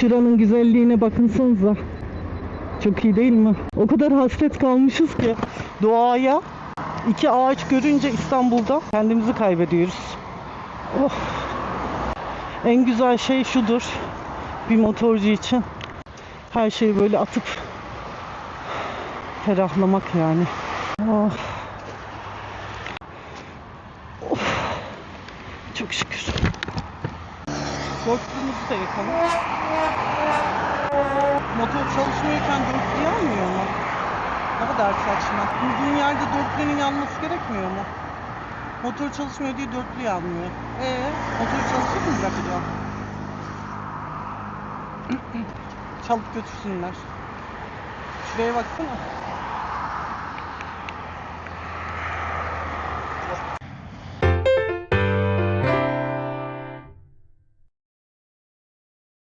Şuranın güzelliğine bakınsanıza. Çok iyi değil mi? O kadar hasret kalmışız ki doğaya. İki ağaç görünce İstanbul'da kendimizi kaybediyoruz. Oh. En güzel şey şudur. Bir motorcu için her şeyi böyle atıp ferahlamak yani. Oh. Of. Çok şükür. Dörtlümüzü de yakalım. Motor çalışmıyorken dörtlü yanmıyor mu? Ne kadar saçma. Durduğun yerde dörtlünün yanması gerekmiyor mu? Motor çalışmıyor diye dörtlü yanmıyor. Ee, motor çalışmayacak acaba? Çalıp götürsünler. Şuraya baksana.